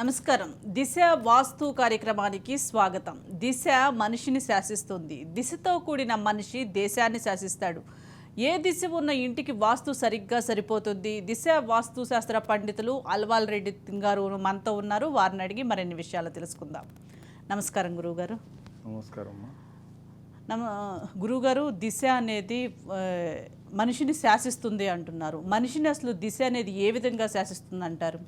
నమస్కారం. దిశ వాస్తు కార్యక్రమానికి స్వాగతం. దిశ మనిషిని శాసిస్తుంది. దిశతో కూడిన మనిషి దేశాన్ని శాసిస్తాడు. ఏ దిశ ఉన్న ఇంటికి వాస్తు సరిగ్గా సరిపోతుంది? దిశ వాస్తు శాస్త్ర పండితులు అల్వాల్ రెడ్డి గారు మనతో ఉన్నారు. వారిని అడిగి మరిన్ని విషయాలు తెలుసుకుందాం. నమస్కారం గురువుగారు. నమస్కారం నమ గురువుగారు దిశ అనేది మనిషిని శాసిస్తుంది అంటున్నారు. మనిషిని అసలు దిశ అనేది ఏ విధంగా శాసిస్తుంది అంటారు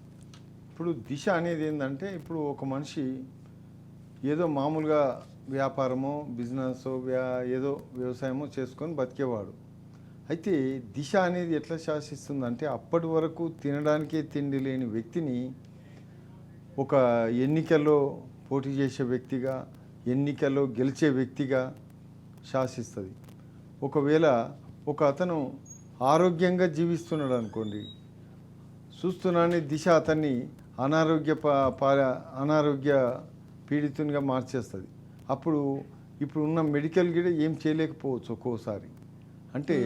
ఇప్పుడు దిశ అనేది ఏంటంటే ఇప్పుడు ఒక మనిషి ఏదో మామూలుగా వ్యాపారమో బిజినెస్ వ్యా ఏదో వ్యవసాయమో చేసుకొని బతికేవాడు. అయితే దిశ అనేది ఎట్లా శాసిస్తుందంటే అప్పటి వరకు తినడానికే తిండి లేని వ్యక్తిని ఒక ఎన్నికల్లో పోటీ చేసే వ్యక్తిగా ఎన్నికల్లో గెలిచే వ్యక్తిగా శాసిస్తుంది. ఒకవేళ ఒక అతను ఆరోగ్యంగా జీవిస్తున్నాడు అనుకోండి చూస్తున్నానే దిశ అతన్ని అనారోగ్య అనారోగ్య పీడితునిగా మార్చేస్తుంది. అప్పుడు ఇప్పుడు ఉన్న మెడికల్ కూడా ఏం చేయలేకపోవచ్చు ఒక్కోసారి. అంటే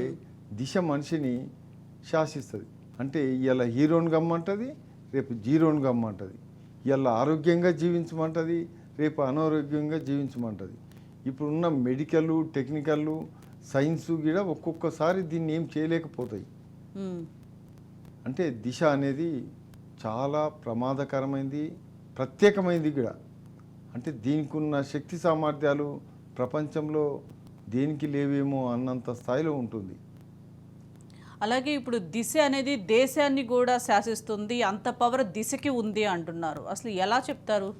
దిశ మనిషిని శాసిస్తుంది. అంటే ఇలా హీరోని గమ్మంటుంది రేపు జీరోని గమ్మంటుంది. ఇలా ఆరోగ్యంగా జీవించమంటుంది రేపు అనారోగ్యంగా జీవించమంటుంది. ఇప్పుడు ఉన్న మెడికల్ టెక్నికల్ సైన్స్ కూడా ఒక్కొక్కసారి దీన్ని ఏం చేయలేకపోతాయి. అంటే దిశ అనేది చాలా ప్రమాదకరమైంది ప్రత్యేకమైంది కూడా. అంటే దీనికి ఉన్న శక్తి సామర్థ్యాలు ప్రపంచంలో దేనికి లేవేమో అన్నంత స్థాయిలో ఉంటుంది. అలాగే ఇప్పుడు దిశ అనేది దేశాన్ని కూడా శాసిస్తుంది అంత పవర్ దిశకి ఉంది అంటున్నారు. అసలు ఎలా చెప్తారు?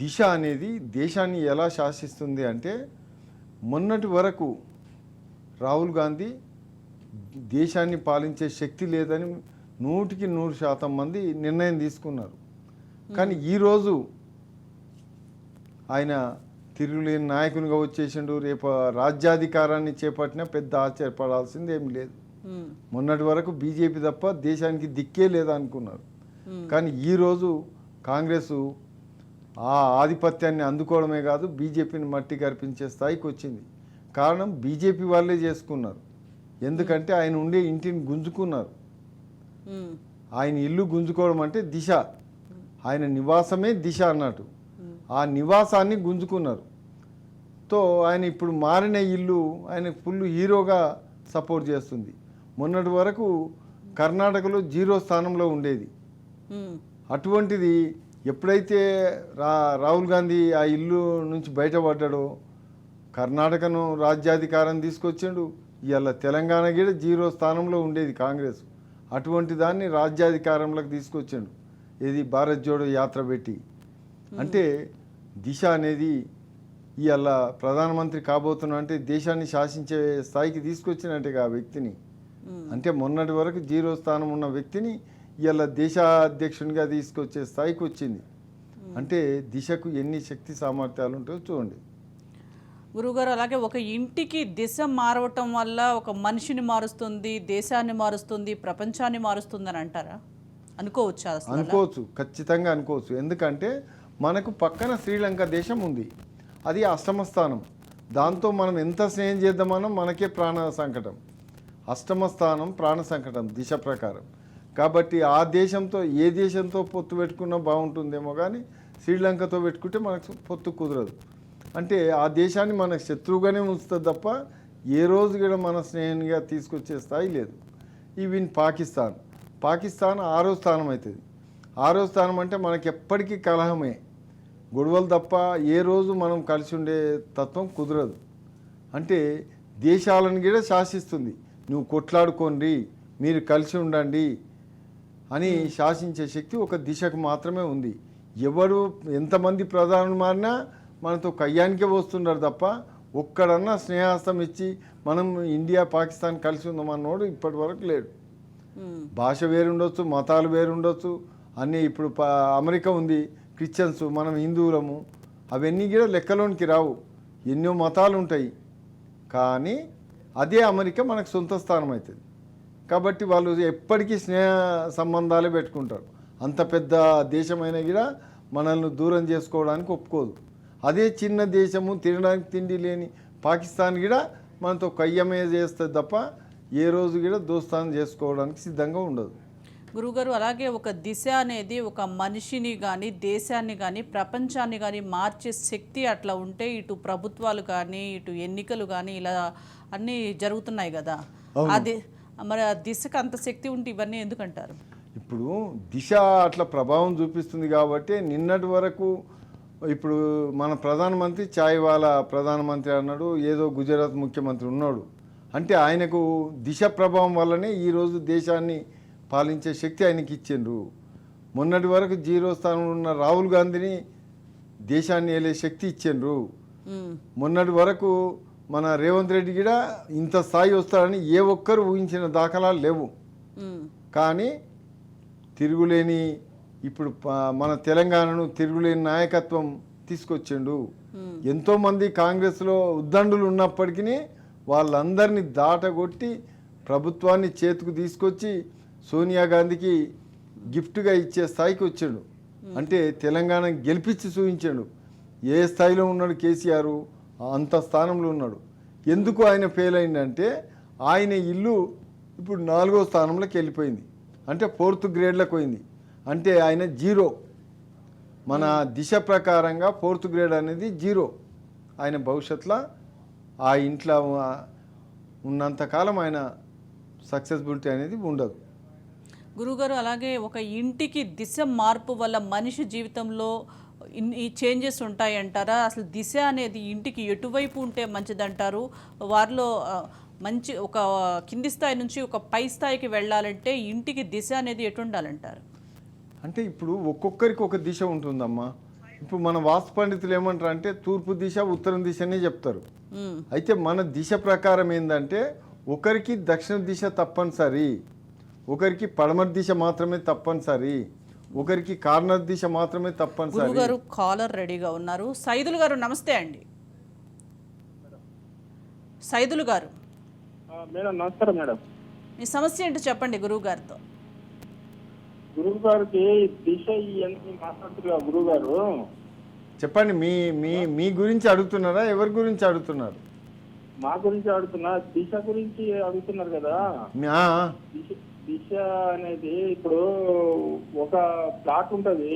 దిశ అనేది దేశాన్ని ఎలా శాసిస్తుంది అంటే మొన్నటి వరకు రాహుల్ గాంధీ దేశాన్ని పాలించే శక్తి లేదని నూటికి నూరు శాతం మంది నిర్ణయం తీసుకున్నారు. కానీ ఈరోజు ఆయన తిరుగులేని నాయకునిగా వచ్చేసిండు. రేపు రాజ్యాధికారాన్ని చేపట్టిన పెద్ద ఆశ్చర్యపడాల్సింది ఏమి లేదు. మొన్నటి వరకు బీజేపీ తప్ప దేశానికి దిక్కే లేదనుకున్నారు. కానీ ఈరోజు కాంగ్రెస్ ఆ ఆధిపత్యాన్ని అందుకోవడమే కాదు బీజేపీని మట్టి కరిపించే స్థాయికి వచ్చింది. కారణం బీజేపీ వాళ్ళే చేసుకున్నారు. ఎందుకంటే ఆయన ఉండే ఇంటిని గుంజుకున్నారు. ఆయన ఇల్లు గుంజుకోవడం అంటే దిశ. ఆయన నివాసమే దిశ అన్నట్టు. ఆ నివాసాన్ని గుంజుకున్నారు. తో ఆయన ఇప్పుడు మారిన ఇల్లు ఆయన ఫుల్ హీరోగా సపోర్ట్ చేస్తుంది. మొన్నటి వరకు కర్ణాటకలో జీరో స్థానంలో ఉండేది. అటువంటిది ఎప్పుడైతే రా రాహుల్ గాంధీ ఆ ఇల్లు నుంచి బయటపడ్డాడో కర్ణాటకను రాజ్యాధికారం తీసుకొచ్చాడు. ఇవాళ తెలంగాణ కూడా జీరో స్థానంలో ఉండేది కాంగ్రెస్. అటువంటి దాన్ని రాజ్యాధికారంలోకి తీసుకొచ్చాడు. ఇది భారత్ జోడో యాత్ర పెట్టి. అంటే దిశ అనేది ఇవాళ ప్రధానమంత్రి కాబోతున్నా అంటే దేశాన్ని శాసించే స్థాయికి తీసుకొచ్చినట్టుగా ఆ వ్యక్తిని. అంటే మొన్నటి వరకు జీరో స్థానం ఉన్న వ్యక్తిని ఇవాళ దేశాధ్యక్షునిగా తీసుకొచ్చే స్థాయికి వచ్చింది. అంటే దిశకు ఎన్ని శక్తి సామర్థ్యాలు ఉంటాయో చూడండి. గురుగారు అలాగే ఒక ఇంటికి దిశ మారవటం వల్ల ఒక మనిషిని మారుస్తుంది దేశాన్ని మారుస్తుంది ప్రపంచాన్ని మారుస్తుంది అని అంటారా? అనుకోవచ్చు అనుకోవచ్చు ఖచ్చితంగా అనుకోవచ్చు. ఎందుకంటే మనకు పక్కన శ్రీలంక దేశం ఉంది. అది అష్టమ స్థానం దాంతో మనం ఎంత స్నేహం చేద్దామన్నా మనకే ప్రాణ సంకటం. అష్టమ స్థానం ప్రాణ సంకటం దిశ ప్రకారం. కాబట్టి ఆ దేశంతో ఏ దేశంతో పొత్తు పెట్టుకున్నా బాగుంటుందేమో కానీ శ్రీలంకతో పెట్టుకుంటే మనకు పొత్తు కుదరదు. అంటే ఆ దేశాన్ని మనకు శత్రువుగానే ఉంచుతుంది తప్ప ఏ రోజు కూడా మన స్నేహంగా తీసుకొచ్చే స్థాయి లేదు. ఈవెన్ పాకిస్తాన్. పాకిస్తాన్ ఆరో స్థానం అవుతుంది. ఆరో స్థానం అంటే మనకి ఎప్పటికీ కలహమే. గొడవలు తప్ప ఏ రోజు మనం కలిసి ఉండే తత్వం కుదరదు. అంటే దేశాలను కూడా శాసిస్తుంది. నువ్వు కొట్లాడుకోండి మీరు కలిసి ఉండండి అని శాసించే శక్తి ఒక దిశకు మాత్రమే ఉంది. ఎవరు ఎంతమంది ప్రధానులు మారినా మనతో కయ్యానికే వస్తున్నారు తప్ప ఒక్కడన్నా స్నేహాస్తం ఇచ్చి మనం ఇండియా పాకిస్తాన్ కలిసి ఉందామన్నోడు ఇప్పటి వరకు లేడు. ఉమ్, భాష వేరుండొచ్చు మతాలు వేరుండొచ్చు అన్నీ ఇప్పుడు అమెరికా ఉంది క్రిస్టియన్స్ మనం హిందువులము అవన్నీ కూడా లెక్కలోనికి రావు. ఎన్నో మతాలు ఉంటాయి కానీ అదే అమెరికా మనకు సొంత స్థానం అవుతుంది కాబట్టి వాళ్ళు ఎప్పటికీ స్నేహ సంబంధాలే పెట్టుకుంటారు. అంత పెద్ద దేశమైనా కూడా మనల్ని దూరం చేసుకోవడానికి ఒప్పుకోదు. అదే చిన్న దేశము తినడానికి తిండి లేని పాకిస్తాన్ కూడా మనతో కయ్యమే చేస్తుంది తప్ప ఏ రోజు కూడా దోస్తానం చేసుకోవడానికి సిద్ధంగా ఉండదు. గురుగారు అలాగే ఒక దిశ అనేది ఒక మనిషిని కానీ దేశాన్ని కానీ ప్రపంచాన్ని కానీ మార్చే శక్తి అట్లా ఉంటే ఇటు ప్రభుత్వాలు కానీ ఇటు ఎన్నికలు కానీ ఇలా అన్నీ జరుగుతున్నాయి కదా. అది మరి ఆ దిశకు అంత శక్తి ఉంటే ఇవన్నీ ఎందుకంటారు? ఇప్పుడు దిశ అట్లా ప్రభావం చూపిస్తుంది కాబట్టి నిన్నటి వరకు ఇప్పుడు మన ప్రధానమంత్రి చాయ్ వాళ్ళ ప్రధానమంత్రి అన్నాడు ఏదో గుజరాత్ ముఖ్యమంత్రి ఉన్నాడు. అంటే ఆయనకు దిశ ప్రభావం వల్లనే ఈరోజు దేశాన్ని పాలించే శక్తి ఆయనకి ఇచ్చిండ్రు. మొన్నటి వరకు జీరో స్థానంలో ఉన్న రాహుల్ గాంధీని దేశాన్ని వెళ్ళే శక్తి ఇచ్చిండ్రు. మొన్నటి వరకు మన రేవంత్ రెడ్డి కూడా ఇంత స్థాయి వస్తాడని ఏ ఒక్కరు ఊహించిన దాఖలాలు లేవు. కానీ తిరుగులేని ఇప్పుడు మన తెలంగాణను తిరుగులేని నాయకత్వం తీసుకొచ్చిండు. ఎంతోమంది కాంగ్రెస్లో ఉద్దండులు ఉన్నప్పటికీ వాళ్ళందరినీ దాటగొట్టి ప్రభుత్వాన్ని చేతికి తీసుకొచ్చి సోనియా గాంధీకి గిఫ్ట్గా ఇచ్చే స్థాయికి వచ్చాడు. అంటే తెలంగాణ గెలిపించి చూపించాడు. ఏ స్థాయిలో ఉన్నాడు కేసీఆర్? అంత స్థానంలో ఉన్నాడు. ఎందుకు ఆయన ఫెయిల్ అయిందంటే ఆయన ఇల్లు ఇప్పుడు నాలుగో స్థానంలోకి వెళ్ళిపోయింది. అంటే ఫోర్త్ గ్రేడ్లోకి పోయింది. అంటే ఆయన జీరో. మన దిశ ప్రకారంగా ఫోర్త్ గ్రేడ్ అనేది జీరో. ఆయన భవిష్యత్తులో ఆ ఇంట్లో ఉన్న- ఉన్నంతకాలం ఆయన సక్సెస్బిలిటీ అనేది ఉండదు. గురుగారు అలాగే ఒక ఇంటికి దిశ మార్పు వల్ల మనిషి జీవితంలో ఈ చేంజెస్ ఉంటాయంటారా? అసలు దిశ అనేది ఇంటికి ఎటువైపు ఉంటే మంచిదంటారు? వారిలో మంచి ఒక కింది స్థాయి నుంచి ఒక పై స్థాయికి వెళ్ళాలంటే ఇంటికి దిశ అనేది ఎటు ఉండాలంటారు? అంటే ఇప్పుడు ఒక్కొక్కరికి ఒక దిశ ఉంటుందమ్మా. ఇప్పుడు మన వాస్తు పండితులు ఏమంటారు అంటే తూర్పు దిశ ఉత్తరం దిశనే చెప్తారు. అయితే మన దిశ ప్రకారం ఏంటంటే ఒకరికి దక్షిణ దిశ తప్పనిసరి ఒకరికి పడమర దిశ మాత్రమే తప్పనిసరి ఒకరికి కార్నర్ దిశ మాత్రమే తప్పనిసరి. గురుగారు కాలర్ రెడీగా ఉన్నారు. సైదులు గారు నమస్తే అండి. సైదులు గారు. ఆ, మేడం నమస్కారం మేడం. మీ సమస్య ఏంటో చెప్పండి గురువు గారితో గురువు గారికి దిశ ఇవన్నీ మాట్లాడుతున్నారు గురువు గారు చెప్పండి మీ మీ మీ గురించి అడుగుతున్నారా? ఎవరి గురించి అడుగుతున్నారు? మా గురించి అడుగుతున్నా దిశ గురించి అడుగుతున్నారు కదా. దిశ అనేది ఇప్పుడు ఒక ప్లాట్ ఉంటది.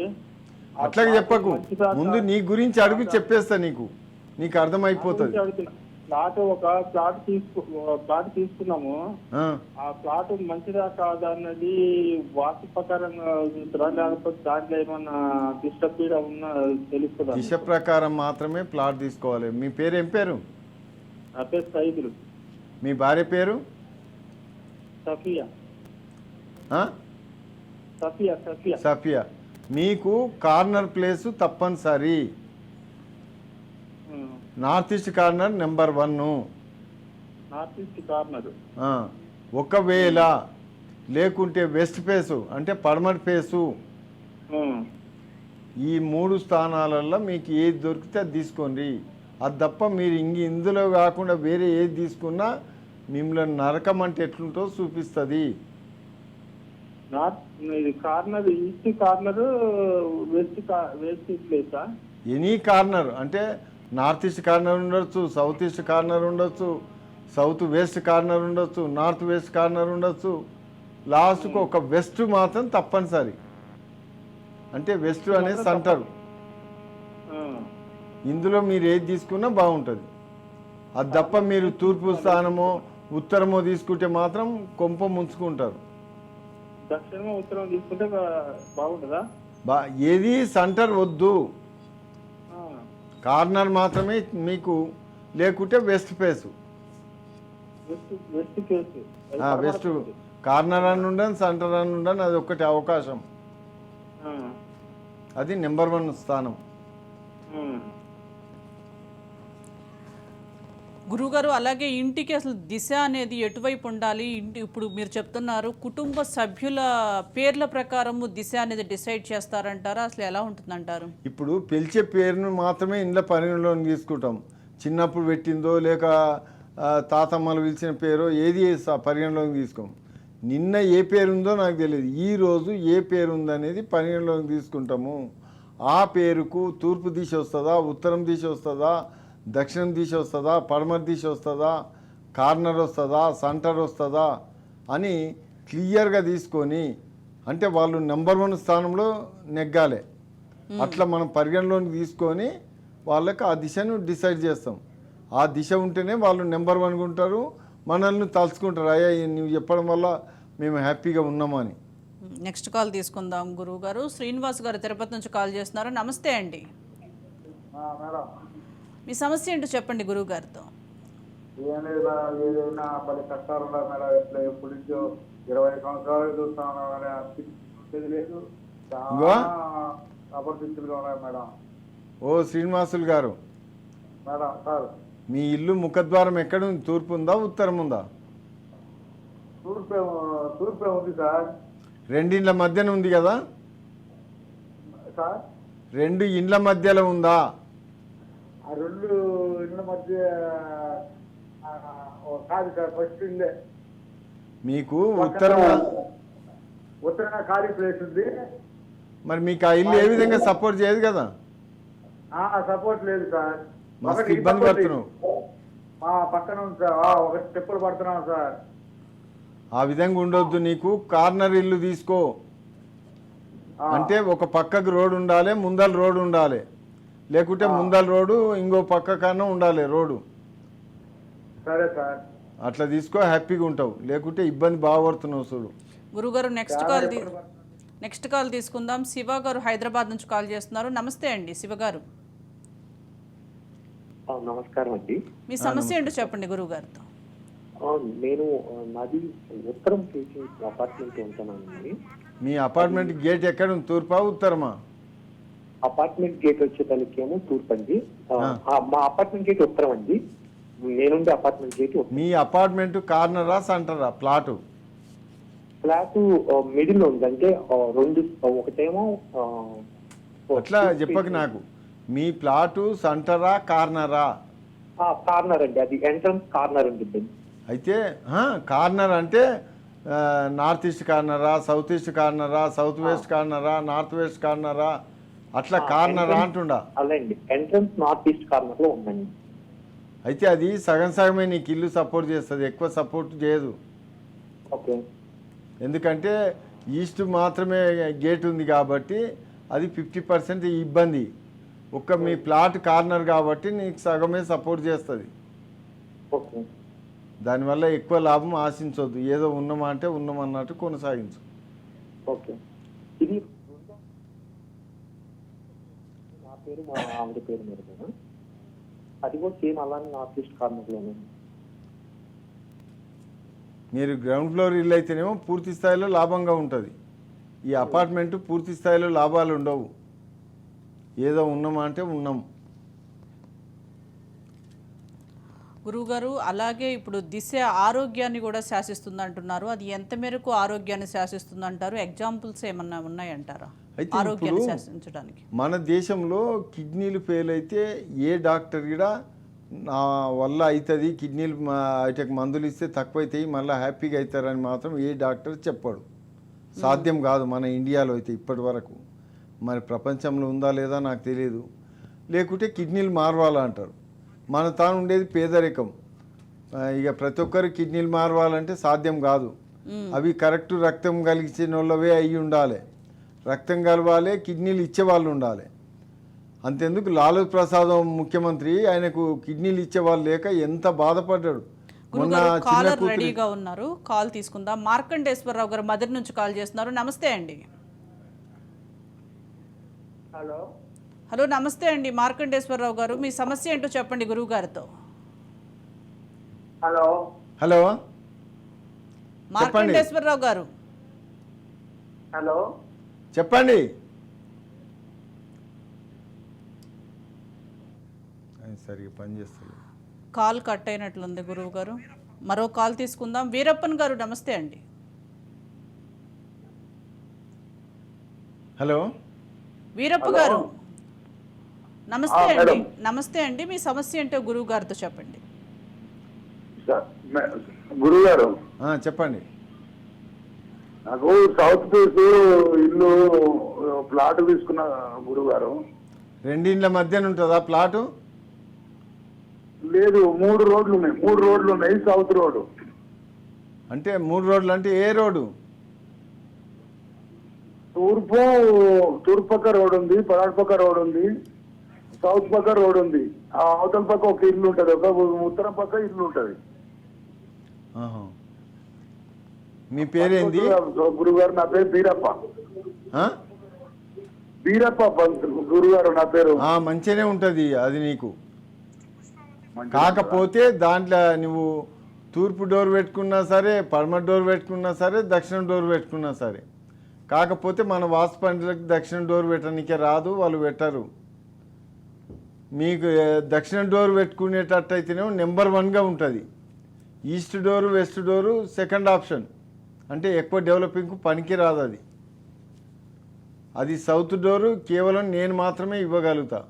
అట్లాగే చెప్పకు. ముందు నీ గురించి అడుగు చెప్పేస్తా నీకు. నీకు అర్థమైపోతుంది. ప్లాట్ ఒక ప్లాట్ తీసుకు ప్లాట్ తీసుకున్నాము. ఆ, ప్లాట్ మంచిదా కాదా అన్నది వాస్తు ప్రకారంగా చూస్తారా లేకపోతే దాంట్లో ఏమన్నా డిస్టర్బ్ ఉన్న తెలుస్తుందా దిశ ప్రకారం మాత్రమే ప్లాట్ తీసుకోవాలి. మీ పేరు ఏం పేరు? నా పేరు సైదులు. మీ భార్య పేరు? సఫియా. ఆ? సఫియా సఫియా. సఫియా. మీకు కార్నర్ ప్లేసు తప్పనిసరి. North east corner number one north east corner. ఒకవేళ లేకుంటే వెస్ట్ ఫేసు అంటే పడమటి ఫేసు. ఈ మూడు స్థానాలలో మీకు ఏది దొరికితే అది తీసుకోండి. అది తప్ప మీరు ఇంక ఇందులో కాకుండా వేరే ఏది తీసుకున్నా మిమ్మల్ని నరకం అంటే ఎట్లుంటో చూపిస్తుంది. కార్నర్ ఈస్ట్ కార్నర్ వెస్ట్ కా- వెస్ట్ ప్లేసా? ఎనీ కార్నర్ అంటే నార్త్ ఈస్ట్ కార్నర్ ఉండొచ్చు సౌత్ ఈస్ట్ కార్నర్ ఉండొచ్చు సౌత్ వెస్ట్ కార్నర్ ఉండొచ్చు నార్త్ వెస్ట్ కార్నర్ ఉండొచ్చు. లాస్ట్కు ఒక వెస్ట్ మాత్రం తప్పనిసరి. అంటే వెస్ట్ అనేది సెంటర్. ఇందులో మీరు ఏది తీసుకున్నా బాగుంటుంది. అది తప్ప మీరు తూర్పు స్థానమో ఉత్తరమో తీసుకుంటే మాత్రం కొంప ముంచుకుంటారు. దక్షిణం ఉత్తరం తీసుకుంటే బాగుంటుందా? ఏది సెంటర్ వద్దు. కార్నర్ మాత్రమే మీకు లేకుంటే వెస్ట్ ఫేసు. వెస్ట్ కార్నర్ అని ఉండని సెంటర్ అని ఉండని అది ఒక్కటి అవకాశం. అది నెంబర్ వన్ స్థానం. గురుగారు అలాగే ఇంటికి అసలు దిశ అనేది ఎటువైపు ఉండాలి? ఇంటి ఇప్పుడు మీరు చెప్తున్నారు కుటుంబ సభ్యుల పేర్ల ప్రకారము దిశ అనేది డిసైడ్ చేస్తారంటారా? అసలు ఎలా ఉంటుందంటారు? ఇప్పుడు పిలిచే పేరును మాత్రమే ఇంట్లో పరిగణలోకి తీసుకుంటాం. చిన్నప్పుడు పెట్టిందో లేక తాతమ్మలు పిలిచిన పేరో ఏది పరిగణలోకి తీసుకోం. నిన్న ఏ పేరు ఉందో నాకు తెలియదు. ఈ రోజు ఏ పేరు ఉందనేది పరిగణలోకి తీసుకుంటాము. ఆ పేరుకు తూర్పు దిశ వస్తుందా ఉత్తరం దిశ వస్తుందా దక్షిణం దిశ వస్తుందా పడమర దిశ వస్తుందా కార్నర్ వస్తుందా సెంటర్ వస్తుందా అని క్లియర్గా తీసుకొని అంటే వాళ్ళు నెంబర్ వన్ స్థానంలో నెగ్గాలి. అట్లా మనం పరిగణలోకి తీసుకొని వాళ్ళకి ఆ దిశను డిసైడ్ చేస్తాం. ఆ దిశ ఉంటేనే వాళ్ళు నెంబర్ వన్గా ఉంటారు మనల్ని తలుచుకుంటారు. అయ్యా నువ్వు చెప్పడం వల్ల మేము హ్యాపీగా ఉన్నామని నెక్స్ట్ కాల్ తీసుకుందాం గురువు గారు శ్రీనివాస్ గారు తిరుపతి నుంచి కాల్ చేస్తున్నారు. నమస్తే అండి. మేడం. మీ సమస్య ఏంటో చెప్పండి గురువు గారితో ఏదైనా ఏదైనా పది కష్టాలు ఉన్నాయి మేడం ఇట్లా ఎప్పటి నుంచో ఇరవై సంవత్సరాలు చూస్తాను మేడం అనిపించేది లేదు. చాలా అపరిస్థితులుగా ఉన్నాయి మేడం. ఓ శ్రీనివాసులు గారు. Madam sir. మీ ఇల్లు ముఖద్వారం ఎక్కడ ఉంది? తూర్పు ఉందా ఉత్తరం ఉందా? తూర్పే తూర్పే ఉంది సార్. రెండిండ్ల మధ్యన ఉంది కదా? సార్? రెండు ఇండ్ల మధ్యలో ఉందా? ఆ రెండు ఇళ్ళ మధ్య కాదు సార్ ఫస్ట్ ఇల్లే. మీకు ఉత్తరం ఉత్తరంగా ఖాళీ ప్లేస్ ఉంది. మరి మీకు ఆ ఇల్లు ఏ విధంగా సపోర్ట్ చేయదు కదా? సపోర్ట్ లేదు సార్. మస్తు ఒకటి ఇబ్బంది పడుతున్నావు. పక్కన ఉంది సార్. ఒక స్టెప్పులు పడుతున్నాం సార్. ఆ విధంగా ఉండొద్దు నీకు. కార్నర్ ఇల్లు తీసుకో. అంటే ఒక పక్కకు రోడ్ ఉండాలి ముందల రోడ్ ఉండాలి. లేకుంటే ముందల రోడ్డు ఇంకో పక్క కన్నా ఉండాలి రోడ్డు. సరే సార్. అట్లా తీసుకో హ్యాపీగా ఉంటావు. లేకుంటే ఇబ్బంది బాగా పడుతున్నావు చూడు గురుగారు నెక్స్ట్ కాల్ నెక్స్ట్ కాల్ తీసుకుందాం. శివ గారు హైదరాబాద్ నుంచి కాల్ చేస్తున్నారు. నమస్తే అండి శివ గారు. నమస్కారం అండి. మీ సమస్య ఏంటో చెప్పండి గురువు గారితో ఆ, నేను నాది ఉత్తరం ఫేసింగ్ అపార్ట్మెంట్ ఉంటున్నానండి మీ అపార్ట్మెంట్ గేట్ ఎక్కడ ఉంది? తూర్పా ఉత్తరమా? అపార్ట్మెంట్ గేట్ వచ్చేదానికేమో తూర్పు అండి. మా అపార్ట్మెంట్ గేట్ ఉత్తరం అండి. నేనుండే అపార్ట్మెంట్ గేట్. మీ అపార్ట్మెంట్ కార్నరా సెంటరా ప్లాటు ఫ్లాట్ మిడిల్ ఉంది. అంటే రెండు ఒకటేమో అట్లా చెప్పక నాకు. మీ ప్లాటు సెంటరా కార్నరా కార్నర్ అండి. అది ఎంట్రన్స్ కార్నర్ ఉంటుంది అయితే కార్నర్ అంటే నార్త్ ఈస్ట్ కార్నరా సౌత్ ఈస్ట్ కార్నరా సౌత్ వెస్ట్ కార్నరా నార్త్ వెస్ట్ కార్నరా అట్లా కార్నరా అంటుండా ఎంట్రన్స్ నార్త్ ఈస్ట్ కార్నర్లో ఉందండి. అయితే అది సగం సగమే నీకు ఇల్లు సపోర్ట్ చేస్తుంది ఎక్కువ సపోర్ట్ చేయదు. ఓకే. ఎందుకంటే ఈస్ట్ మాత్రమే గేట్ ఉంది కాబట్టి అది ఫిఫ్టీ పర్సెంట్ ఇబ్బంది. ఒక్క మీ ప్లాట్ కార్నర్ కాబట్టి నీకు సగమే సపోర్ట్ చేస్తుంది. ఓకే. దానివల్ల ఎక్కువ లాభం ఆశించవద్దు ఏదో ఉన్నామా అంటే ఉన్నామన్నట్టు కొనసాగించు. ఓకే. ఇది నా పేరు మా ఆవిడ పేరు మీద అది కూడా సేమ్ అలానే నార్త్ ఈస్ట్ కార్నర్లోనే మీరు గ్రౌండ్ ఫ్లోర్ ఇల్లు అయితేనేమో పూర్తి స్థాయిలో లాభంగా ఉంటుంది. ఈ అపార్ట్మెంట్ పూర్తి స్థాయిలో లాభాలు ఉండవు. ఏదో ఉన్నామా అంటే ఉన్నాం. గురువుగారు అలాగే ఇప్పుడు దిశ ఆరోగ్యాన్ని కూడా శాసిస్తుంది అంటున్నారు అది ఎంత మేరకు ఆరోగ్యాన్ని శాసిస్తుంది అంటారు ఎగ్జాంపుల్స్ ఏమన్నా ఉన్నాయంటారా? అయితే ఇప్పుడు- మన దేశంలో కిడ్నీలు ఫెయిల్ అయితే ఏ డాక్టర్ కూడా నా వల్ల అవుతుంది కిడ్నీలు వాటికి మందులు ఇస్తే తక్కువ అవుతాయి మళ్ళీ హ్యాపీగా అవుతారని మాత్రం ఏ డాక్టర్ చెప్పాడు. సాధ్యం కాదు మన ఇండియాలో అయితే ఇప్పటి వరకు. మరి ప్రపంచంలో ఉందా లేదా నాకు తెలియదు లేకుంటే కిడ్నీలు మారవాలంటారు. మన తాను ఉండేది పేదరికం. ఇక ప్రతి ఒక్కరు కిడ్నీలు మారవాలంటే సాధ్యం కాదు. అవి కరెక్ట్ రక్తం కలిగించిన వాళ్ళవే అయి ఉండాలి. రక్తం కలవాలి కిడ్నీలు ఇచ్చే వాళ్ళు ఉండాలి. అంతెందుకు లాలూ ప్రసాద్ ముఖ్యమంత్రి ఆయనకు కిడ్నీలు ఇచ్చే వాళ్ళు లేక ఎంత బాధపడ్డాడు. మొన్న కాలర్ రెడీగా ఉన్నారు. కాల్ తీసుకుందాం. మార్కండేశ్వరరావు గారు మదర్ నుంచి కాల్ చేస్తున్నారు. నమస్తే అండి. హలో. హలో నమస్తే అండి. మార్కండేశ్వరరావు గారు మీ సమస్య ఏంటో చెప్పండి గురువు గారితో. హలో. హలో. మార్కండేశ్వరరావు గారు. హలో. చెప్పండి. సరిగ్గా పని చేస్తారు కాల్ కట్ అయినట్లుంది గురువు గారు మరో కాల్ తీసుకుందాం. వీరప్పన్ గారు నమస్తే అండి. హలో. వీరప్ప గారు నమస్తే అండి. నమస్తే అండి. మీ సమస్య ఏంటో గురువు గారితో చెప్పండి గురువు గారు ఆ, చెప్పండి. నాకు సౌత్ ఫేస్ ఇల్లు ప్లాట్ తీసుకున్న గురువు గారు రెండిండ్ల మధ్యన ఉంటుందా ప్లాటు? లేదు మూడు రోడ్లు ఉన్నాయి. మూడు రోడ్లు ఉన్నాయి సౌత్ రోడ్ అంటే మూడు రోడ్లు అంటే ఏ రోడ్డు? తూర్పు తూర్పు పక్క రోడ్ ఉంది పరాడు పక్క రోడ్ ఉంది సౌత్ పక్క రోడ్ ఉంది. ఆ అవతల పక్క ఒక ఇల్లు ఉంటది ఒక ఉత్తరం పక్క ఇల్లు ఉంటది. మీ పేరేంది గురుగారు నా పేరు బీరప్ప? బీరప్ప గురుగారు నా పేరు. మంచిగానే ఉంటుంది అది నీకు. కాకపోతే దాంట్లో నువ్వు తూర్పు డోర్ పెట్టుకున్నా సరే పడమ డోర్ పెట్టుకున్నా సరే దక్షిణ డోర్ పెట్టుకున్నా సరే. కాకపోతే మన వాస్తు పండుగలకు దక్షిణ డోర్ పెట్టడానికే రాదు వాళ్ళు పెట్టరు. మీకు దక్షిణ డోర్ పెట్టుకునేటట్టయితేనేమో నెంబర్ వన్గా ఉంటుంది. East door west door second option. అంటే ఎక్కువ డెవలపింగ్కు పనికి రాదు అది. అది సౌత్ డోరు కేవలం నేను మాత్రమే ఇవ్వగలుగుతా.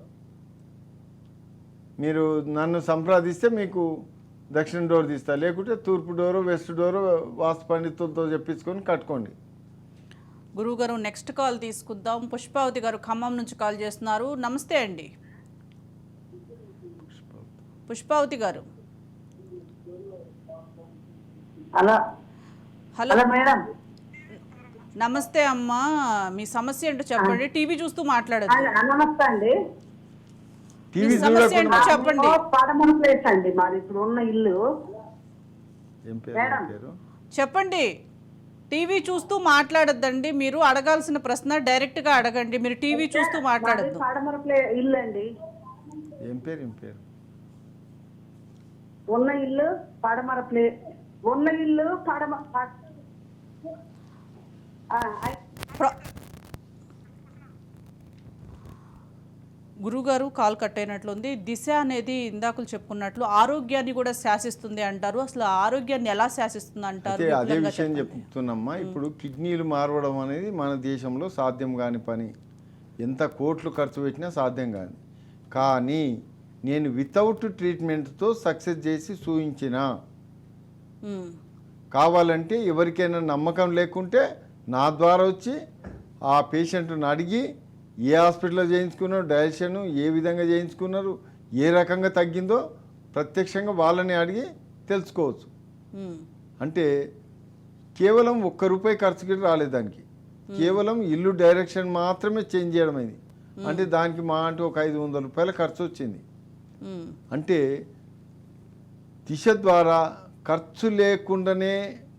మీరు నన్ను సంప్రదిస్తే మీకు దక్షిణ డోర్ తీస్తా లేకుంటే తూర్పు డోరు వెస్ట్ డోరు వాస్తు పండితులతో చెప్పించుకొని కట్టుకోండి. గురువుగారు నెక్స్ట్ కాల్ తీసుకుందాం. పుష్పావతి గారు ఖమ్మం నుంచి కాల్ చేస్తున్నారు. నమస్తే అండి. పుష్పావతి గారు. హలో. హలో. మేడం. నమస్తే అమ్మా. మీ సమస్య ఏంటో చెప్పండి. టీవీ చూస్తూ మాట్లాడదు. నమస్తే అండి. టీవీ సమస్య ఏంటో చెప్పండి. పదమూడు ప్లేస్ అండి మాది. ఇప్పుడు ఉన్న ఇల్లు. చెప్పండి. టీవీ చూస్తూ మాట్లాడొద్దండి. మీరు అడగాల్సిన ప్రశ్న డైరెక్ట్గా అడగండి. మీరు టీవీ చూస్తూ మాట్లాడొద్దు. పడమర ప్లే ఇల్లు అండి ఏం పేరు? ఏం పేరు? ఉన్న ఇల్లు పడమర ప్లే ఉన్న ఇల్లు పడమ గురుగారు కాల్ కట్ అయినట్లుంది దిశ అనేది ఇందాకలు చెప్పుకున్నట్లు ఆరోగ్యాన్ని కూడా శాసిస్తుంది అంటారు. అసలు ఆరోగ్యాన్ని ఎలా శాసిస్తుంది అంటారు? అదే విషయం. చెప్తున్నామ్మా. ఇప్పుడు కిడ్నీలు మారవడం అనేది మన దేశంలో సాధ్యం కాని పని. ఎంత కోట్లు ఖర్చు పెట్టినా సాధ్యం కాదు. కానీ నేను వితౌట్ ట్రీట్మెంట్తో సక్సెస్ చేసి చూయించిన కావాలంటే ఎవరికైనా నమ్మకం లేకుంటే నా ద్వారా వచ్చి ఆ పేషెంట్ని అడిగి ఏ హాస్పిటల్లో చేయించుకున్నారు డయాలసిన్ ఏ విధంగా చేయించుకున్నారు ఏ రకంగా తగ్గిందో ప్రత్యక్షంగా వాళ్ళని అడిగి తెలుసుకోవచ్చు. అంటే కేవలం ఒక్క రూపాయి ఖర్చుకి రాలేదు దానికి. కేవలం ఇల్లు డైరెక్షన్ మాత్రమే చేంజ్ చేయడం అయింది. అంటే దానికి మా అంటే ఒక ఐదు వందల రూపాయల ఖర్చు వచ్చింది. అంటే దిశ ద్వారా ఖర్చు లేకుండానే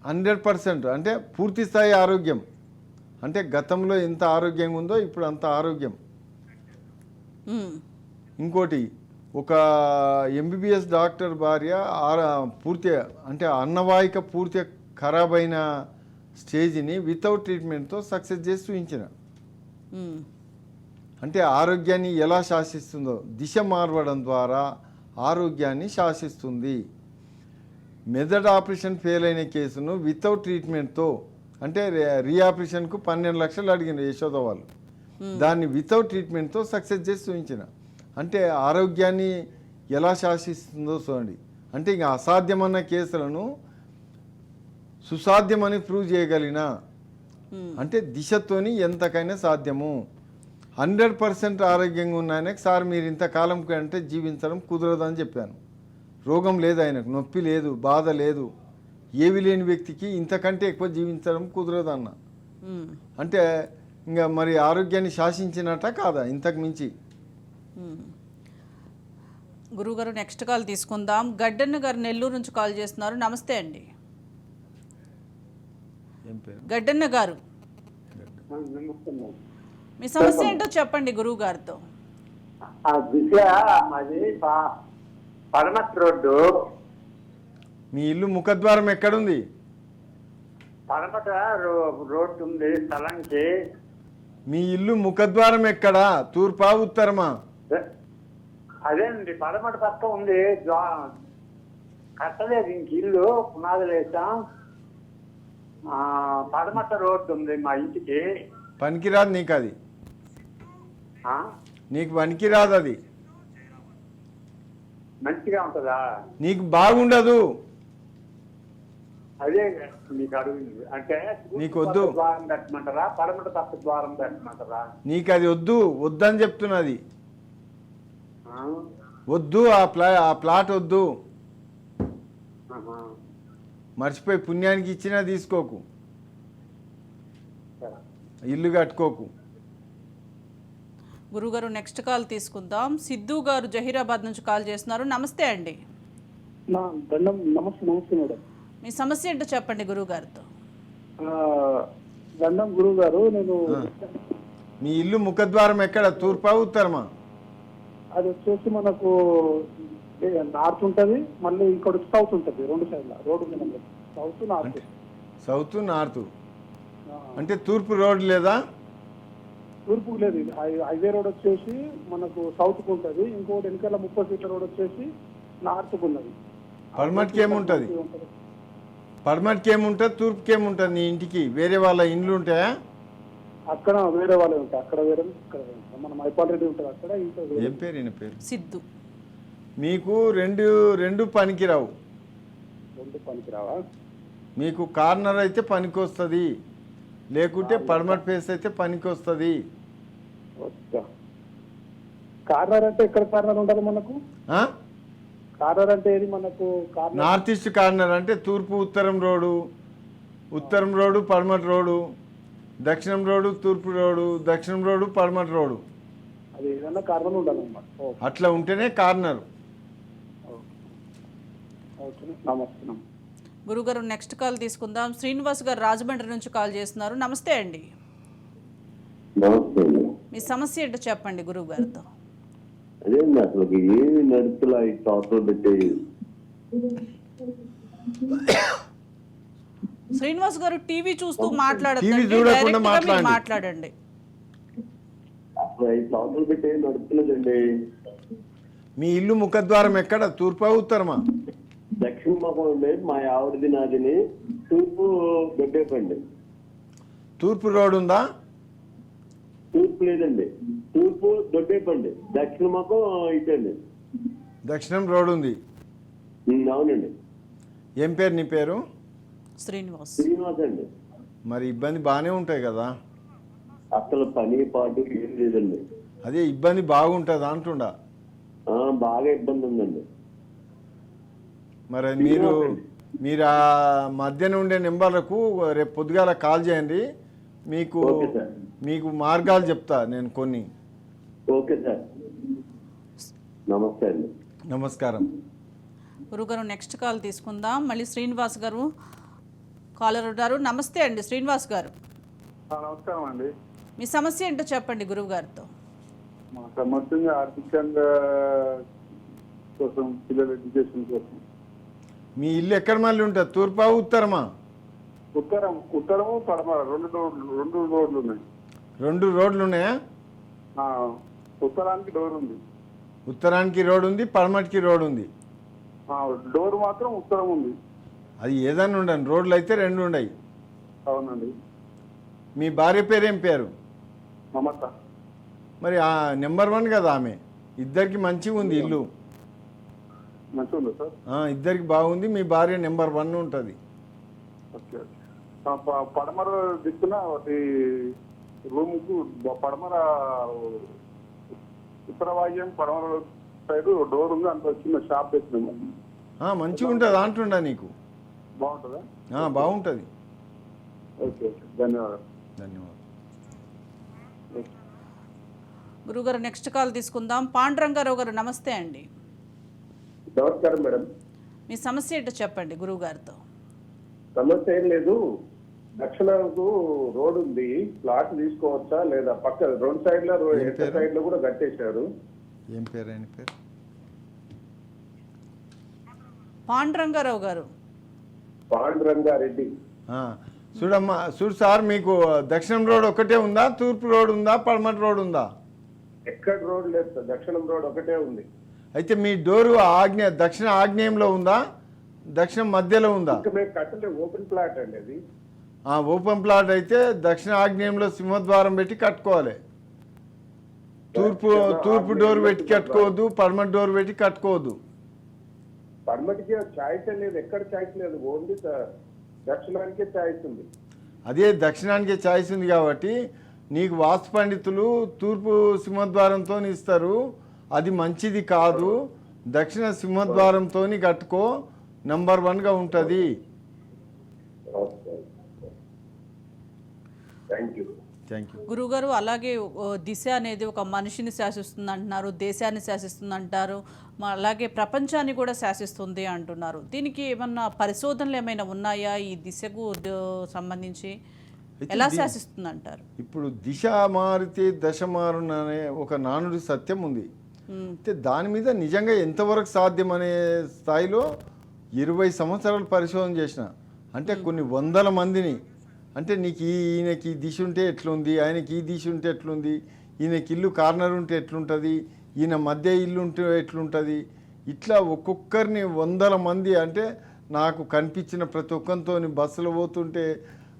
హండ్రెడ్ పర్సెంట్ అంటే పూర్తి స్థాయి ఆరోగ్యం. అంటే గతంలో ఎంత ఆరోగ్యంగా ఉందో ఇప్పుడు అంత ఆరోగ్యం. ఇంకోటి ఒక ఎంబీబీఎస్ డాక్టర్ భార్య పూర్తి అంటే అన్నవాహిక పూర్తిగా ఖరాబ్ అయిన స్టేజ్ని వితౌట్ ట్రీట్మెంట్తో సక్సెస్ చేసి చూపించిన. అంటే ఆరోగ్యాన్ని ఎలా శాసిస్తుందో దిశ మారవడం ద్వారా ఆరోగ్యాన్ని శాసిస్తుంది. మెదడ్ ఆపరేషన్ ఫెయిల్ అయిన కేసును వితౌట్ ట్రీట్మెంట్తో అంటే రే- రీఆపరేషన్కు పన్నెండు లక్షలు అడిగిన యశోద వాళ్ళు. దాన్ని వితౌట్ ట్రీట్మెంట్తో సక్సెస్ చేసి చూపించిన. అంటే ఆరోగ్యాన్ని ఎలా శాసిస్తుందో చూడండి. అంటే ఇంకా అసాధ్యమన్న కేసులను సుసాధ్యమని ప్రూవ్ చేయగలిగిన ఉమ్, అంటే దిశతోని ఎంతకైనా సాధ్యము. హండ్రెడ్ పర్సెంట్ ఆరోగ్యంగా ఉన్న ఆయనకు సార్ మీరు ఇంతకాలం అంటే జీవించడం కుదరదు అని చెప్పాను. రోగం లేదు ఆయనకు నొప్పి లేదు బాధ లేదు. ఏవి లేని వ్యక్తికి ఇంతకంటే ఎక్కువ జీవించడం కుదరదు అన్న. అంటే ఇంకా మరి ఆరోగ్యాన్ని శాసించినట్ట కాదా ఇంతకు మించి? ఉమ్. గురువుగారు నెక్స్ట్ కాల్ తీసుకుందాం. గడ్డన్న గారు నెల్లూరు నుంచి కాల్ చేస్తున్నారు. నమస్తే అండి. గడ్డన్న గారు. మీ సమస్య ఏంటో చెప్పండి గురువు గారితో దిశ పడమటి రోడ్డు. మీ ఇల్లు ముఖద్వారం ఎక్కడుంది? పడమట రోడ్డు ఉంది స్థలంకి. మీ ఇల్లు ముఖద్వారం ఎక్కడా? తూర్పా ఉత్తరమా? అదేనండి పడమట పక్క ఉంది. కట్టలేదు ఇంక ఇల్లు పునాదులు వేసాం. పడమట రోడ్డు ఉంది మా ఇంటికి. పనికిరాదు నీకు అది నీకు పనికిరాదు అది మంచిగా ఉంటుందా? నీకు బాగుండదు. అదే మీకు అడుగుంది అంటే నీకు వద్దు. ద్వారం పెట్టమంటారా? పడమట పక్క ద్వారం పెట్టమంటారా? నీకు అది వద్దు. వద్దని చెప్తున్నది? వద్దు ఆ ప్లా ఆ ప్లాట్ వద్దు. మర్చిపోయి పుణ్యానికి ఇచ్చినా తీసుకోకు. ఇల్లు కట్టుకోకు. గురుగారు నెక్స్ట్ కాల్ తీసుకుందాం. సిద్ధు గారు జహీరాబాద్ నుంచి కాల్ చేస్తున్నారు. నమస్తే అండి. నమస్తే నమస్తే మేడం. మీ సమస్య ఏంటో చెప్పండి గురుగారితో. ఆ, దండం గురువు గారు నేను మీ ఇల్లు ముఖద్వారం ఎక్కడ? తూర్పా ఉత్తరమా? అది వచ్చేసి మనకు నార్త్ ఉంటది మళ్ళీ ఇక్కడ సౌత్ ఉంటది రెండు సైడ్ల road south north south north అంటే తూర్పు రోడ్ లేదా? తూర్పుకు లేదు ఇది హై- హైవే రోడ్ వచ్చేసి మనకు సౌత్కు ఉంటది ఇంకోటి వెనకాల ముప్పై ఫీట్ల రోడ్ వచ్చేసి నార్త్కు ఉన్నది పడమటికి ఏముంటుంది పడమటికి ఏముంటుంది తూర్పుకి ఏముంటుంది నీ ఇంటికి. వేరే వాళ్ళ ఇండ్లు ఉంటాయా? అక్కడ వేరే వాళ్ళే ఉంటాయి అక్కడ వేరే ఇక్కడ. మన మైపాల్ రెడ్డి ఉంటుంది అక్కడ ఇంకా. ఏం పేరు ఈయన పేరు? సిద్ధు. మీకు రెండు రెండు పనికిరావు. రెండు పనికిరావా? మీకు కార్నర్ అయితే పనికి వస్తుంది లేకుంటే పడమటి ఫేస్ అయితే పనికి వస్తుంది కార్నర్ అంటే ఎక్కడ కార్నర్ ఉండాలి మనకు? కార్నర్ అంటే ఏది మనకు? కార్నర్ నార్త్ ఈస్ట్ కార్నర్ అంటే తూర్పు ఉత్తరం రోడ్డు. ఉత్తరం రోడ్డు పడమటి రోడ్డు. దక్షిణం రోడ్డు తూర్పు రోడ్డు. దక్షిణం రోడ్డు పడమటి రోడ్డు. అది ఏదైనా కార్నర్ ఉండాలన్నమాట. అట్లా ఉంటేనే కార్నర్. ఓకే. నమస్తే గురుగారు నెక్స్ట్ కాల్ తీసుకుందాం. శ్రీనివాస్ గారు రాజమండ్రి నుంచి కాల్ చేస్తున్నారు. నమస్తే అండి. నమస్తే. అండి మీ సమస్య ఏంటో చెప్పండి గురువు గారితో అదేండి అసలు ఏమి నడుపులా ఈ టాప్లో పెట్టేది? శ్రీనివాస్ గారు టీవీ చూస్తూ మీరు మాట్లాడండి. మీ ఇల్లు ముఖద్వారం ఎక్కడ? తూర్పా ఉత్తరమా? దక్షిణ ముఖం ఉండే మా ఆవిడది నాదిని. తూర్పు గడ్డేపండి. తూర్పు రోడ్ ఉందా? తూర్పు లేదండి. తూర్పు దొడ్డేపండి. దక్షిణ ముఖం ఇటండి. దక్షిణం రోడ్ ఉంది. అవునండి. ఏం పేరు నీ పేరు? శ్రీనివాస్. శ్రీనివాస్ అండి. మరి ఇబ్బంది బాగానే ఉంటాయి కదా? అసలు పని పాటు ఏం లేదండి. అదే ఇబ్బంది బాగుంటుంది అంటుండా? ఆ, బాగా ఇబ్బంది ఉందండి. మరి మీరు మీరు ఆ మధ్యన ఉండే నెంబర్లకు రేపు పొద్దుగాల కాల్ చేయండి. మీకు. మీకు మార్గాలు చెప్తా నేను కొన్ని. Okay sir. నమస్తే అండి. నమస్కారం. గురుగారు నెక్స్ట్ కాల్ తీసుకుందాం. మళ్ళీ శ్రీనివాస్ గారు కాలర్ ఉన్నారు నమస్తే అండి శ్రీనివాస్ గారు. నమస్కారం అండి. మీ సమస్య ఏంటో చెప్పండి గురువు గారితో మా సమర్థంగా ఆర్థికంగా కోసం పిల్లల ఎడ్యుకేషన్ కోసం. మీ ఇల్లు ఎక్కడ మళ్ళీ ఉంటుంది? తూర్పా ఉత్తరమా? ఉత్తరం ఉత్తరము పడమర రెండు రోడ్లు రెండు రోడ్లు ఉన్నాయి. రెండు రోడ్లు ఉన్నాయా? ఉత్తరానికి డోర్ ఉంది. ఉత్తరానికి రోడ్ ఉంది పడమటికి రోడ్ ఉంది. డోర్ మాత్రం ఉత్తరం ఉంది. అది ఏదైనా ఉండండి రోడ్లు అయితే రెండు ఉన్నాయి. అవునండి. మీ భార్య పేరు ఏం పేరు? మమత. మరి ఆ నెంబర్ వన్ కదా ఆమె. ఇద్దరికి మంచిగా ఉంది ఇల్లు. మంచిగా ఉందా సార్? ఆ, ఇద్దరికి బాగుంది మీ భార్య నెంబర్ వన్ ఉంటుంది. పడమర దిక్కున ఒకటి రూముకు పడమర ఉత్తర వాద్యం పడమర సైడ్ డోర్ ఉంది అంత చిన్న షాప్ పెట్టినాము మంచిగా ఉంటుంది అంటుండా నీకు. బాగుంటుందా? ఆ, బాగుంటుంది. ఓకే ఓకే ధన్యవాదాలు. ధన్యవాదాలు. గురుగారు నెక్స్ట్ కాల్ తీసుకుందాం. పాండురంగారావు గారు నమస్తే అండి. నమస్కారం మేడం. మీ సమస్య ఏంటో చెప్పండి గురువు గారితో సమస్య ఏం లేదు. దక్షిణకు రోడ్ ఉంది. ప్లాట్ తీసుకోవచ్చా లేదా? పక్క రెండు సైడ్లో? సైడ్లో కూడా కట్టేశారు. ఏం పేరు? ఆయన పేరు? పాండురంగారావు గారు. పాండురంగారెడ్డి. ఆ, చూడమ్మా చూడు సార్ మీకు దక్షిణం రోడ్ ఒకటే ఉందా? తూర్పు రోడ్ ఉందా? పడమటి రోడ్ ఉందా? ఎక్కడ రోడ్ లేదు సార్ దక్షిణం రోడ్ ఒకటే ఉంది. అయితే మీ డోరు ఆగ్నే దక్షిణ ఆగ్నేయంలో ఉందా? దక్షిణం మధ్యలో ఉందా? ఓపెన్ ప్లాట్ అండి అది. ఓపెన్ ప్లాట్ అయితే దక్షిణ ఆగ్నేయంలో సింహద్వారం పెట్టి కట్టుకోవాలి. తూర్పు తూర్పు డోర్ పెట్టి కట్టుకోవద్దు పడమటి డోర్ పెట్టి కట్టుకోవద్దు. పడమటికి ఛాయిస్ లేదు ఎక్కడ ఛాయిస్ లేదు ఓన్లీ దక్షిణానికే ఛాయిస్ ఉంది. అదే దక్షిణానికి ఛాయిస్ ఉంది కాబట్టి నీకు వాస్తు పండితులు తూర్పు సింహద్వారంతో ఇస్తారు అది మంచిది కాదు దక్షిణ సింహద్వారంతో కట్టుకో నంబర్ వన్గా ఉంటుంది. గురుగారు అలాగే దిశ అనేది ఒక మనిషిని శాసిస్తుంది అంటున్నారు దేశాన్ని శాసిస్తుంది అంటారు అలాగే ప్రపంచాన్ని కూడా శాసిస్తుంది అంటున్నారు. దీనికి ఏమన్నా పరిశోధనలు ఏమైనా ఉన్నాయా ఈ దిశకు సంబంధించి? ఎలా శాసిస్తుంది అంటారు ఇప్పుడు దిశ మారితే దశ మారున అనే ఒక నానుడి సత్యం ఉంది. అయితే దాని మీద నిజంగా ఎంతవరకు సాధ్యం అనే స్థాయిలో ఇరవై సంవత్సరాలు పరిశోధన చేసిన అంటే కొన్ని వందల మందిని అంటే నీకు ఈ ఈయనకి ఈ దిశ ఉంటే ఎట్లుంది? ఆయనకి ఈ దిశ ఉంటే ఎట్లుంది? ఈయనకి ఇల్లు కార్నర్ ఉంటే ఎట్లుంటుంది? ఈయన మధ్య ఇల్లు ఉంటే ఎట్లుంటుంది? ఇట్లా ఒక్కొక్కరిని వందల మంది అంటే నాకు కనిపించిన ప్రతి ఒక్కరితో బస్సులో పోతుంటే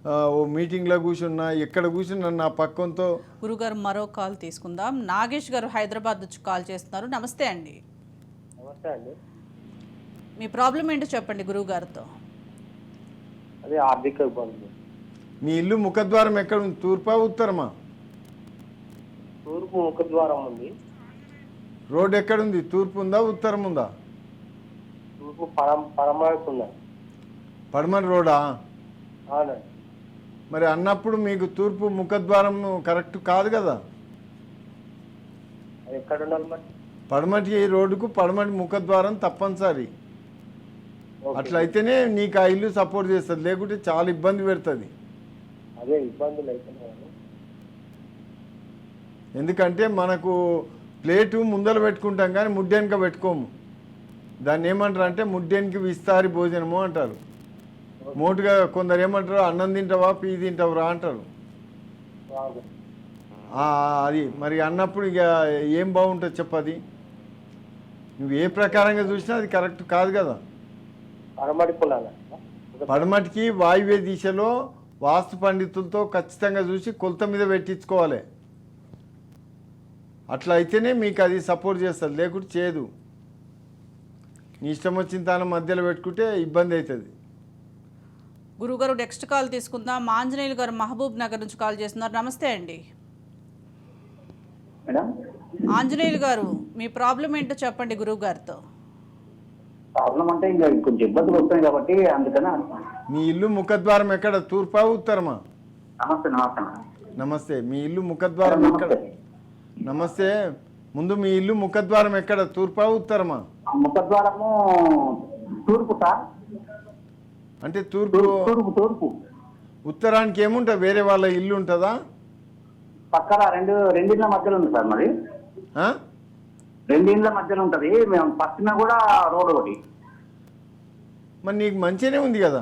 ఆ, ఓ మీటింగ్లో కూర్చున్నా ఎక్కడ కూర్చున్నా నా పక్కంతో. గురుగారు మరో కాల్ తీసుకుందాం. నాగేష్ గారు హైదరాబాద్ నుంచి కాల్ చేస్తున్నారు. నమస్తే అండి. నమస్తే అండి. మీ ప్రాబ్లం ఏంటో చెప్పండి గురువుగారితో అదే ఆర్థిక ఇబ్బంది మీ ఇల్లు ముఖద్వారం ఎక్కడ ఉంది? తూర్పా ఉత్తరమా? తూర్పు ముఖద్వారం ఉంది. రోడ్ ఎక్కడుంది తూర్పు ఉందా? ఉత్తరం ఉందా తూర్పు పడమర రోడా? మరి అన్నప్పుడు మీకు తూర్పు ముఖద్వారం కరెక్ట్ కాదు కదా? ఎక్కడ పడమటి రోడ్డుకు పడమటి ముఖద్వారం తప్పనిసరి. అట్లయితేనే నీకు ఆ ఇల్లు సపోర్ట్ చేస్తుంది. లేకుంటే చాలా ఇబ్బంది పెడుతుంది. అదే ఇబ్బందులు అవుతున్నాయి ఎందుకంటే మనకు ప్లేటు ముందర పెట్టుకుంటాం కానీ ముడ్డెనక పెట్టుకోము. దాన్ని ఏమంటారు అంటే ముడ్డెనికి విస్తారి భోజనము అంటారు. మోటుగా కొందరు ఏమంటారు అన్నం తింటావా పీ తింటావురా అంటారు. అది మరి అన్నప్పుడు ఇక ఏం బాగుంటుంది చెప్పది. నువ్వు ఏ ప్రకారంగా చూసినా అది కరెక్ట్ కాదు కదా? పడమటికి వాయువ్య దిశలో వాస్తు పండితులతో ఖచ్చితంగా చూసి కొలత మీద పెట్టించుకోవాలి. అట్లా అయితేనే మీకు అది సపోర్ట్ చేస్తుంది లేకుంటే చేయదు. నీ ఇష్టం వచ్చిన తాను మధ్యలో పెట్టుకుంటే ఇబ్బంది అవుతుంది గురుగారు నెక్స్ట్ కాల్ తీసుకుందాం. ఆంజనేయులు గారు మహబూబ్ నగర్ నుంచి కాల్ చేస్తున్నారు. నమస్తే అండి. మేడం? ఆంజనేయులు గారు మీ ప్రాబ్లం ఏంటో చెప్పండి గురువు గారితో ప్రాబ్లం అంటే ఇంకా కొంచెం ఇబ్బందులు వస్తాయి కాబట్టి అందుకని మీ ఇల్లు ముఖద్వారం ఎక్కడ? తూర్పా ఉత్తరమా? నమస్తే నమస్తే మేడం. నమస్తే. మీ ఇల్లు ముఖద్వారం ఎక్కడ? నమస్తే. ముందు మీ ఇల్లు ముఖద్వారం ఎక్కడ? తూర్పా ఉత్తరమా? ముఖద్వారము తూర్పు సార్. అంటే తూర్పు తూర్పు ఉత్తరానికి ఏముంటుంది? వేరే వాళ్ళ ఇల్లు ఉంటుందా? పక్కన రెండు రెండిండ్ల మధ్యలో ఉంది సార్ మరి? రెండిండ్ల మధ్యలో ఉంటది. మేము పక్కన కూడా రోడ్ ఒకటి. మరి నీకు మంచిగానే ఉంది కదా?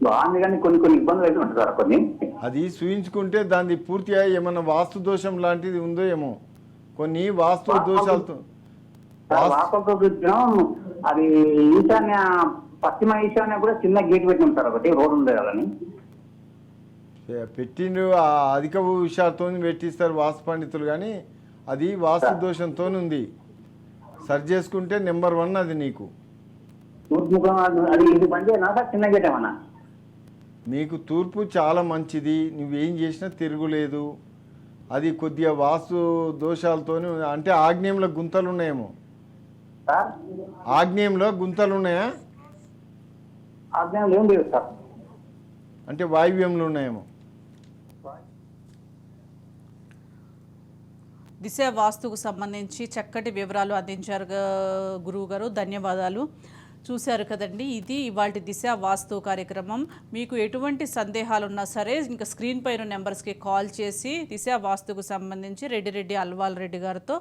బాగుంది కానీ కొన్ని కొన్ని ఇబ్బందులు అయితే సార్ కొన్ని. అది చూయించుకుంటే దాన్ని పూర్తిగా ఏమన్నా వాస్తు దోషం లాంటిది ఉందో ఏమో. కొన్ని వాస్తు దోషాలతో అది ఈశాన్య పశ్చిమ ఈశాన్య కూడా చిన్న గేట్ పెట్టి ఉంటారు ఒకటి రోడ్ ఉంది కదని పెట్టిండు అధిక విషయాలతో పెట్టిస్తారు వాస్తు పండితులు కానీ అది వాస్తు దోషంతో ఉంది. సరి చేసుకుంటే నెంబర్ వన్ అది నీకు. అది- ఇది చిన్న గేట్ ఏమన్నా? నీకు తూర్పు చాలా మంచిది నువ్వేం చేసినా తిరుగులేదు. అది కొద్దిగా వాస్తు దోషాలతో అంటే ఆగ్నేయంలో గుంతలు ఉన్నాయేమో. ఆగ్నేయంలో గుంతలు ఉన్నాయా? అంటే వాయువ్యంలో ఉన్నాయేమో. దిశ వాస్తుకు సంబంధించి చక్కటి వివరాలు అందించారు గురువు గారు. ధన్యవాదాలు. చూశారు కదండి. ఇది ఇవాళ దిశ వాస్తు కార్యక్రమం. మీకు ఎటువంటి సందేహాలు ఉన్నా సరే ఇంకా స్క్రీన్ పైన నెంబర్స్కి కాల్ చేసి దిశ వాస్తుకు సంబంధించి రెడ్డిరెడ్డి అల్వాల్ రెడ్డి గారితో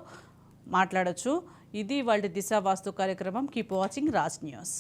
మాట్లాడొచ్చు. ఇది వాళ్ళ దిశ వాస్తు కార్యక్రమం. Keep watching Raj news.